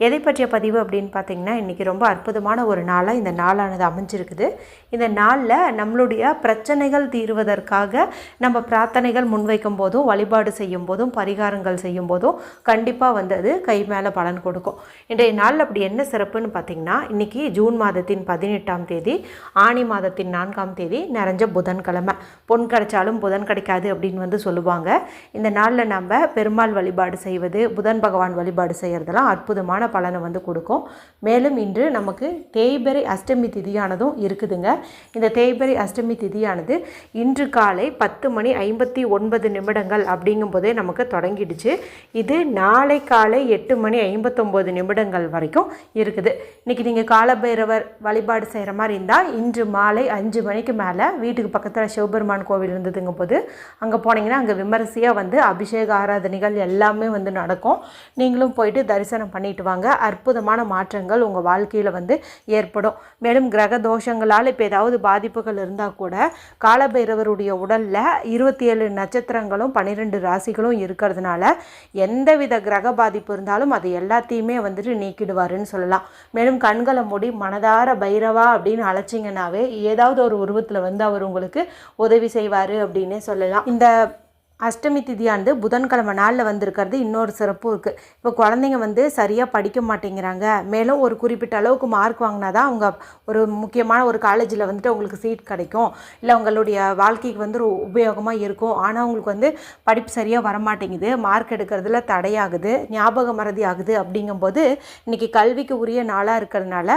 எதை பற்றிய பதிவு அப்படின்னு பார்த்தீங்கன்னா இன்றைக்கி ரொம்ப அற்புதமான ஒரு நாளாக இந்த நாளானது அமைஞ்சிருக்குது. இந்த நாளில் நம்மளுடைய பிரச்சனைகள் தீர்வதற்காக நம்ம பிரார்த்தனைகள் முன்வைக்கும் போதும் வழிபாடு செய்யும் போதும் பரிகாரங்கள் செய்யும் போதும் கண்டிப்பாக வந்து அது கை மேலே பலன் கொடுக்கும். இன்றைய நாளில் அப்படி என்ன சிறப்புன்னு பார்த்தீங்கன்னா இன்றைக்கி ஜூன் மாதத்தின் பதினெட்டாம் தேதி ஆணி மாதத்தின் நான்காம் தேதி நிறைஞ்ச புதன்கிழமை. பொன் கிடைச்சாலும் புதன் கிடைக்காது அப்படின்னு வந்து சொல்லுவாங்க. இந்த நாளில் நம்ம பெருமாள் வழிபாடு செய்வது புதன் பகவான் வழிபாடு செய்கிறதெல்லாம் அற்புதமான பலனை வந்து கொடுக்கும். மேலும் இன்று நமக்கு தேய்பிறை அஷ்டமி திதியானதும் இருக்குதுங்க. இந்த தேய்பிறை அஷ்டமி திதியானது இன்று காலை பத்து மணி ஐம்பத்தி ஒன்பது நிமிடங்கள் அப்படிங்கும்போதே நமக்கு தொடங்கிடுச்சு. இது நாளை காலை எட்டு மணி ஐம்பத்தொம்போது நிமிடங்கள் வரைக்கும் இருக்குது. இன்றைக்கி நீங்கள் காலபைரவர் வழிபாடு செய்கிற மாதிரி இருந்தால் இன்று மாலை அஞ்சு மணிக்கு மேலே வீட்டுக்கு பக்கத்தில் சிவபெருமான் கோவில் இருந்ததுங்க போது அங்கே போனீங்கன்னா அங்கே விமரிசையாக வந்து அபிஷேக ஆராதனைகள் எல்லாமே வந்து நடக்கும். நீங்களும் போயிட்டு தரிசனம் பண்ணிட்டு வாங்க அற்புதமான மாற்றங்கள் உங்கள் வாழ்க்கையில் வந்து ஏற்படும். மேலும் கிரக தோஷங்களால் இப்போ ஏதாவது பாதிப்புகள் இருந்தால் கூட காலபைரவருடைய உடலில் இருபத்தி ஏழு நட்சத்திரங்களும் பன்னிரெண்டு ராசிகளும் இருக்கிறதுனால எந்தவித கிரக பாதிப்பு இருந்தாலும் அது எல்லாத்தையுமே வந்துட்டு நீக்கிடுவாருன்னு சொல்லலாம். மேலும் கண்களை மூடி மனதார பைரவா அப்படின்னு அழைச்சிங்கனாவே ஏதாவது ஒரு உருவத்தில் வந்து அவர் உங்களுக்கு உதவி செய்வார் அப்படின்னே சொல்லலாம். இந்த அஷ்டமி திதியானது புதன்கிழமை நாளில் வந்திருக்கிறது. இன்னொரு சிறப்பும் இருக்குது இப்போ குழந்தைங்க வந்து சரியாக படிக்க மாட்டேங்கிறாங்க. மேலும் ஒரு குறிப்பிட்ட அளவுக்கு மார்க் வாங்கினா தான் அவங்க ஒரு முக்கியமான ஒரு காலேஜில் வந்துட்டு அவங்களுக்கு சீட் கிடைக்கும். இல்லை அவங்களுடைய வாழ்க்கைக்கு வந்து ஒரு உபயோகமாக இருக்கும். ஆனால் அவங்களுக்கு வந்து படிப்பு சரியாக வரமாட்டேங்குது. மார்க் எடுக்கிறதுல தடையாகுது. ஞாபக மறதி ஆகுது அப்படிங்கும்போது இன்றைக்கி கல்விக்கு உரிய நாளாக இருக்கிறதுனால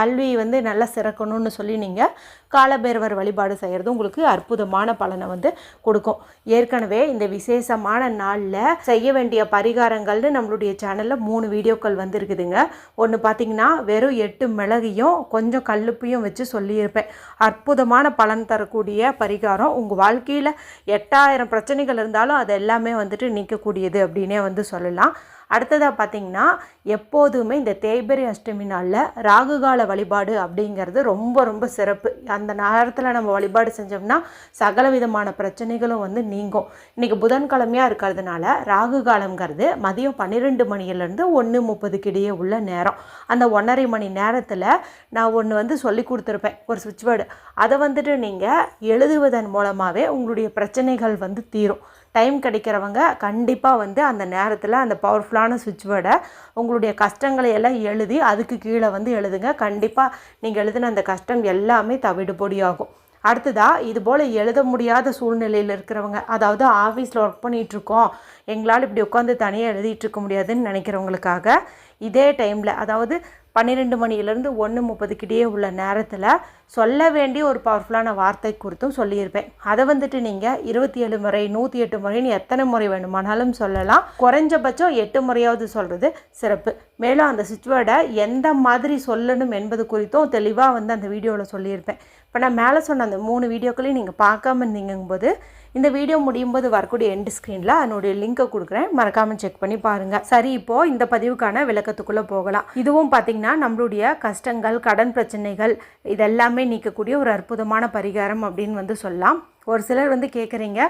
கல்வி வந்து நல்லா சிறக்கணும்னு சொல்லி நீங்கள் காலபேரவர் வழிபாடு செய்கிறது உங்களுக்கு அற்புதமான பலனை வந்து கொடுக்கும். ஏற்கனவே இந்த விசேஷமான நாளில் செய்ய வேண்டிய பரிகாரங்கள்னு நம்மளுடைய சேனலில் மூணு வீடியோக்கள் வந்துருக்குதுங்க. ஒன்று பார்த்தீங்கன்னா வெறும் எட்டு மிளகையும் கொஞ்சம் கல்லுப்பையும் வச்சு சொல்லியிருப்பேன். அற்புதமான பலன் தரக்கூடிய பரிகாரம். உங்கள் வாழ்க்கையில் எட்டாயிரம் பிரச்சனைகள் இருந்தாலும் அது எல்லாமே வந்துட்டு நீக்கக்கூடியது அப்படின்னே வந்து சொல்லலாம். அடுத்ததாக பார்த்தீங்கன்னா எப்போதுமே இந்த தேய்பெரி அஷ்டமி நாளில் ராகுகால வழிபாடு அப்படிங்கிறது ரொம்ப ரொம்ப சிறப்பு. அந்த நேரத்தில் நம்ம வழிபாடு செஞ்சோம்னா சகல விதமான பிரச்சனைகளும் வந்து நீங்கும். இன்றைக்கி புதன்கிழமையாக இருக்கிறதுனால ராகு காலங்கிறது மதியம் பன்னிரெண்டு மணியிலேருந்து ஒன்று முப்பதுக்கு இடையே உள்ள நேரம். அந்த ஒன்றரை மணி நேரத்தில் நான் ஒன்று வந்து சொல்லி கொடுத்துருப்பேன். ஒரு சுவிட்ச் வேர்டு அதை வந்துட்டு நீங்கள் எழுதுவதன் மூலமாகவே உங்களுடைய பிரச்சனைகள் வந்து தீரும். டைம் கிடைக்கிறவங்க கண்டிப்பாக வந்து அந்த நேரத்தில் அந்த பவர்ஃபுல்லான சுவிட்ச் வேர்டை உங்களுடைய கஷ்டங்களை எல்லாம் எழுதி அதுக்கு கீழே வந்து எழுதுங்க. கண்டிப்பாக நீங்கள் எழுதின அந்த கஷ்டம் எல்லாமே தவிடுபொடியாகும் அடுத்ததாக இது போல் எழுத முடியாத சூழ்நிலையில் இருக்கிறவங்க அதாவது ஆஃபீஸில் ஒர்க் பண்ணிகிட்ருக்கோம் எங்களால் இப்படி உட்காந்து தனியாக எழுதிட்டு இருக்க முடியாதுன்னு நினைக்கிறவங்களுக்காக இதே டைமில் அதாவது பன்னிரெண்டு மணிலேருந்து ஒன்று முப்பதுக்கிட்டே உள்ள நேரத்தில் சொல்ல வேண்டிய ஒரு பவர்ஃபுல்லான வார்த்தை குறித்தும் சொல்லியிருப்பேன். அதை வந்துட்டு நீங்கள் இருபத்தி ஏழு முறை நூற்றி எட்டு முறைன்னு எத்தனை முறை வேணுமானாலும் சொல்லலாம். குறைஞ்சபட்சம் எட்டு முறையாவது சொல்கிறது சிறப்பு. மேலும் அந்த சுச்சுவேர்டை எந்த மாதிரி சொல்லணும் என்பது குறித்தும் தெளிவாக வந்து அந்த வீடியோவில் சொல்லியிருப்பேன். இப்போ நான் மேலே சொன்ன அந்த மூணு வீடியோக்களையும் நீங்கள் பார்க்காம இருந்தீங்கும்போது இந்த வீடியோ முடியும் போது வரக்கூடிய எண்டு ஸ்க்ரீனில் அதனுடைய லிங்கை கொடுக்குறேன். மறக்காமல் செக் பண்ணி பாருங்கள் சரி இப்போது இந்த பதிவுக்கான விளக்கத்துக்குள்ளே போகலாம். இதுவும் பார்த்திங்கன்னா நம்மளுடைய கஷ்டங்கள் கடன் பிரச்சனைகள் இதெல்லாமே நீக்கக்கூடிய ஒரு அற்புதமான பரிகாரம் அப்படின்னு வந்து சொல்லலாம். ஒரு சிலர் வந்து கேட்குறீங்க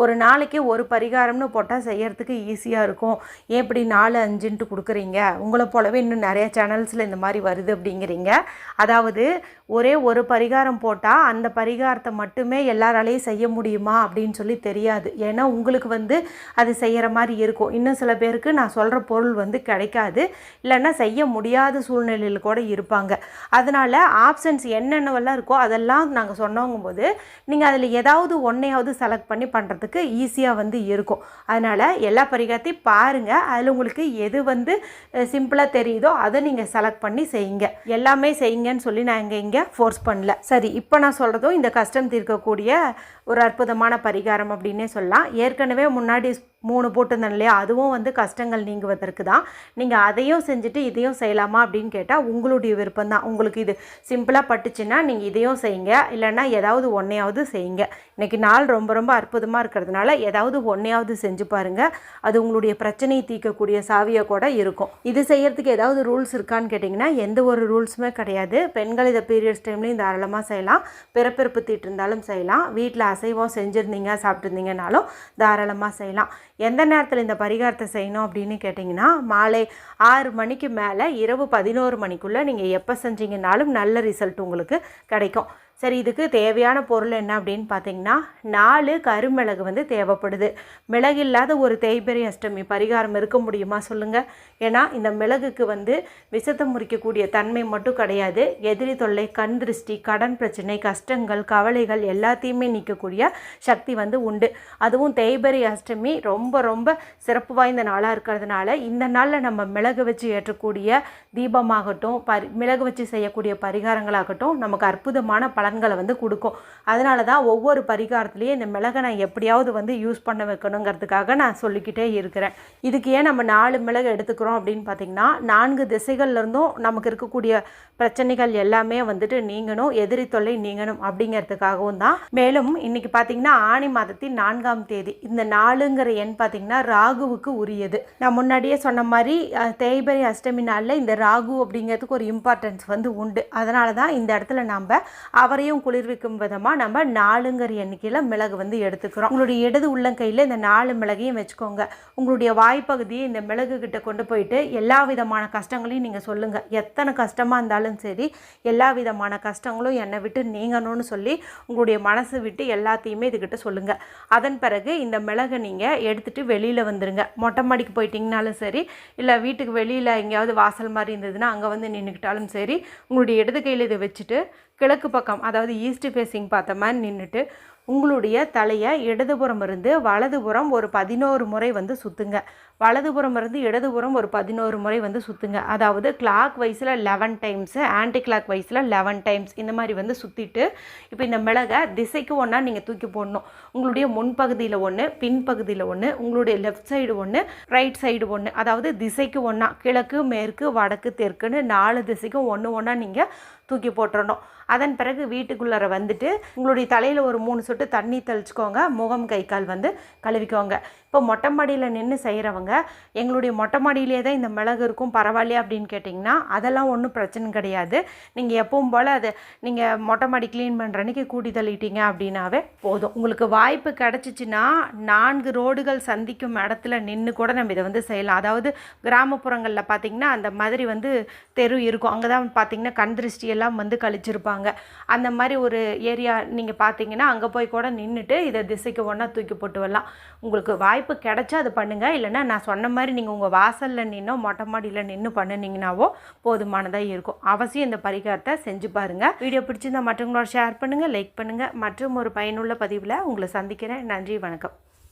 ஒரு நாளைக்கு ஒரு பரிகாரம்னு போட்டால் செய்யறதுக்கு ஈஸியாக இருக்கும். ஏன் இப்படி நாலு அஞ்சுன்ட்டு கொடுக்குறீங்க? உங்களை போலவே இன்னும் நிறைய சேனல்ஸில் இந்த மாதிரி வருது அப்படிங்கிறீங்க. அதாவது ஒரே ஒரு பரிகாரம் போட்டால் அந்த பரிகாரத்தை மட்டுமே எல்லாராலையும் செய்ய முடியுமா அப்படின்னு சொல்லி தெரியாது. ஏன்னா உங்களுக்கு வந்து அது செய்கிற மாதிரி இருக்கும். இன்னும் சில பேருக்கு நான் சொல்கிற பொருள் வந்து கிடைக்காது. இல்லைன்னா செய்ய முடியாத சூழ்நிலையில் கூட இருப்பாங்க. அதனால் ஆப்ஷன்ஸ் என்னென்னவெல்லாம் இருக்கோ அதெல்லாம் நாங்கள் சொன்னோங்கும் போது நீங்கள் அதில் ஏதாவது ஒன்றையாவது செலக்ட் பண்ணி பண்ணுறதுக்கு ஈஸியாக வந்து இருக்கும். அதனால் எல்லா பரிகாரத்தையும் பாருங்கள் அதில் உங்களுக்கு எது வந்து சிம்பிளாக தெரியுதோ அதை நீங்கள் செலக்ட் பண்ணி செய்யுங்க. எல்லாமே செய்யுங்கன்னு சொல்லி நான் இங்கே நீங்கள் ஃபோர்ஸ் பண்ணல. சரி இப்போ நான் சொல்கிறதும் இந்த கஷ்டம் தீர்க்கக்கூடிய ஒரு அற்புதமான பரிகாரம் அப்படின்னே சொல்லலாம். ஏற்கனவே முன்னாடி மூணு போட்டிருந்தேன் இல்லையா அதுவும் வந்து கஷ்டங்கள் நீங்குவதற்கு தான் நீங்கள் அதையும் செஞ்சுட்டு இதையும் செய்யலாமா அப்படின்னு கேட்டால் உங்களுடைய விருப்பம் தான் உங்களுக்கு இது சிம்பிளாக பட்டுச்சுன்னா நீங்கள் இதையும் செய்யுங்க. இல்லைன்னா ஏதாவது ஒன்றையாவது செய்யுங்க. இன்றைக்கி நாள் ரொம்ப ரொம்ப அற்புதமாக இருக்கிறதுனால ஏதாவது ஒன்றையாவது செஞ்சு பாருங்கள் அது உங்களுடைய பிரச்சனையை தீர்க்கக்கூடிய சாவியாக கூட இருக்கும். இது செய்கிறதுக்கு ஏதாவது ரூல்ஸ் இருக்கான்னு கேட்டிங்கன்னா எந்த ஒரு ரூல்ஸுமே கிடையாது. பெண்கள் இதை பீரியட்ஸ் டைம்லையும் தாராளமாக செய்யலாம். பிறப்பிறப்பு தீட்டு இருந்தாலும் செய்யலாம். வீட்டில் அசைவம் செஞ்சுருந்தீங்க சாப்பிட்ருந்தீங்கனாலும் தாராளமாக செய்யலாம். எந்த நேரத்தில் இந்த பரிகாரத்தை செய்யணும் அப்படின்னு கேட்டிங்கன்னா மாலை ஆறு மணிக்கு மேலே இரவு பதினோரு மணிக்குள்ளே நீங்கள் எப்போ செஞ்சீங்கன்னாலும் நல்ல ரிசல்ட் உங்களுக்கு கிடைக்கும். சரி இதுக்கு தேவையான பொருள் என்ன அப்படின்னு பார்த்தீங்கன்னா நாலு கருமிளகு வந்து தேவைப்படுது. மிளகு இல்லாத ஒரு தேய்பெரி அஷ்டமி பரிகாரம் இருக்க முடியுமா சொல்லுங்கள் ஏன்னா இந்த மிளகுக்கு வந்து விஷத்தை முறிக்கக்கூடிய தன்மை மட்டும் கிடையாது. எதிரி தொல்லை கண் திருஷ்டி கடன் பிரச்சனை கஷ்டங்கள் கவலைகள் எல்லாத்தையுமே நீக்கக்கூடிய சக்தி வந்து உண்டு. அதுவும் தேய்பெரி அஷ்டமி ரொம்ப ரொம்ப சிறப்பு வாய்ந்த நாளாக இருக்கிறதுனால இந்த நாளில் நம்ம மிளகு வச்சு ஏற்றக்கூடிய தீபமாகட்டும் பரி மிளகு வச்சு செய்யக்கூடிய பரிகாரங்களாகட்டும் நமக்கு அற்புதமான பலன்களை வந்து கொடுக்கும். அதனால தான் ஒவ்வொரு பரிகாரத்துலேயும் இந்த மிளகை நான் எப்படியாவது வந்து யூஸ் பண்ண வைக்கணுங்கிறதுக்காக நான் சொல்லிக்கிட்டே இருக்கிறேன். இதுக்கு ஏன் நம்ம நாலு மிளகு எடுத்துக்கிறோம் அப்படின்னு பார்த்தீங்கன்னா நான்கு திசைகள்லேருந்தும் நமக்கு இருக்கக்கூடிய பிரச்சனைகள் எல்லாமே வந்துட்டு நீங்கணும் எதிரி தொல்லை நீங்கணும் அப்படிங்கிறதுக்காகவும் தான். மேலும் இன்றைக்கி பார்த்தீங்கன்னா ஆணி மாதத்தின் நான்காம் தேதி. இந்த நாலுங்கிற எண் பார்த்தீங்கன்னா ராகுவுக்கு உரியது. நான் முன்னாடியே சொன்ன மாதிரி தேய்பரி அஷ்டமி நாளில் இந்த ராகு அப்படிங்கிறதுக்கு ஒரு இம்பார்ட்டன்ஸ் வந்து உண்டு. அதனால தான் இந்த இடத்துல நம்ம அவரையும் குளிர்விக்கும் விதமாக நம்ம நாலுங்கிற எண்ணிக்கையில் மிளகு வந்து எடுத்துக்கிறோம். உங்களுடைய இடது உள்ளங்கையில் இந்த நாலு மிளகையும் வச்சுக்கோங்க. உங்களுடைய வாய்ப்பகுதியை இந்த மிளகு கிட்ட கொண்டு போயிட்டு எல்லா விதமான கஷ்டங்களையும் நீங்கள் சொல்லுங்கள் எத்தனை கஷ்டமாக இருந்தாலும் சரி எல்லா விதமான கஷ்டங்களும் என்னை விட்டு நீங்கணும்னு சொல்லி உங்களுடைய மனசு விட்டு எல்லாத்தையுமே இதுக்கிட்ட சொல்லுங்கள் அதன் பிறகு இந்த மிளகை நீங்கள் எடுத்துகிட்டு வெளியில் வந்துடுங்க மொட்டை மாடிக்கு போயிட்டீங்கனாலும் சரி இல்லை வீட்டுக்கு வெளியில் எங்கேயாவது வாசல் மாதிரி இருந்ததுன்னா அங்கே வந்து நின்றுக்கிட்டாலும் சரி உங்களுடைய இடது கையில் இதை வச்சுட்டு கிழக்கு பக்கம் அதாவது ஈஸ்ட் ஃபேஸிங் பார்த்த மாதிரி நின்றுட்டு உங்களுடைய தலையை இடதுபுறம் இருந்து வலதுபுறம் ஒரு பதினோரு முறை வந்து சுற்றுங்க வலதுபுறம் இருந்து இடதுபுறம் ஒரு பதினோரு முறை வந்து சுற்றுங்க அதாவது கிளாக் வைஸில் லெவன் டைம்ஸு ஆன்டி கிளாக் வைஸில் லெவன் டைம்ஸ் இந்த மாதிரி வந்து சுற்றிட்டு இப்போ இந்த மிளகை திசைக்கு ஒன்றா நீங்கள் தூக்கி போடணும். உங்களுடைய முன்பகுதியில் ஒன்று பின்பகுதியில் ஒன்று உங்களுடைய லெஃப்ட் சைடு ஒன்று ரைட் சைடு ஒன்று அதாவது திசைக்கு ஒன்றா கிழக்கு மேற்கு வடக்கு தெற்குன்னு நாலு திசைக்கும் ஒன்று ஒன்றா நீங்கள் தூக்கி போட்டுறணும். அதன் பிறகு வீட்டுக்குள்ளார வந்துட்டு உங்களுடைய தலையில் ஒரு மூணு சொட்டு தண்ணி தெளிச்சுக்கோங்க. முகம் கை கால் வந்து கழுவிக்கோங்க. இப்போ மொட்டை மாடியில் நின்று செய்கிறவங்க எங்களுடைய மொட்டை மாடியிலே தான் இந்த மிளகு இருக்கும் பரவாயில்லையா அப்படின்னு கேட்டிங்கன்னா அதெல்லாம் ஒன்றும் பிரச்சனை கிடையாது. நீங்கள் எப்பவும் போல் அதை நீங்கள் மொட்டை மாடி க்ளீன் பண்ணுற அன்னைக்கு கூட்டி தள்ளிட்டீங்க அப்படின்னாவே போதும். உங்களுக்கு வாய்ப்பு கிடச்சிச்சின்னா நான்கு ரோடுகள் சந்திக்கும் இடத்துல நின்று கூட நம்ம இதை வந்து செய்யலாம். அதாவது கிராமப்புறங்களில் பார்த்திங்கன்னா அந்த மாதிரி வந்து தெரு இருக்கும். அங்கே தான் பார்த்திங்கன்னா கண் திருஷ்டி எல்லாம் வந்து கழிச்சிருப்பாங்க. அந்த மாதிரி ஒரு ஏரியா நீங்கள் பார்த்தீங்கன்னா அங்கே போய் கூட நின்றுட்டு இதை திசைக்கு ஒன்றா தூக்கி போட்டு வரலாம். உங்களுக்கு வாய்ப்பு கிடச்சா அது பண்ணுங்கள் இல்லைன்னா நான் சொன்ன மாதிரி நீங்கள் உங்கள் வாசலில் நின்னோ மொட்டை மாடியில் நின்று பண்ணினீங்கனாவோ போதுமானதாக இருக்கும். அவசியம் இந்த பரிகாரத்தை செஞ்சு பாருங்கள் வீடியோ பிடிச்சிருந்தா மற்றவங்களோட ஷேர் பண்ணுங்கள் லைக் பண்ணுங்கள் மற்றும் ஒரு பயனுள்ள பதிவில் உங்களை சந்திக்கிறேன். நன்றி வணக்கம்.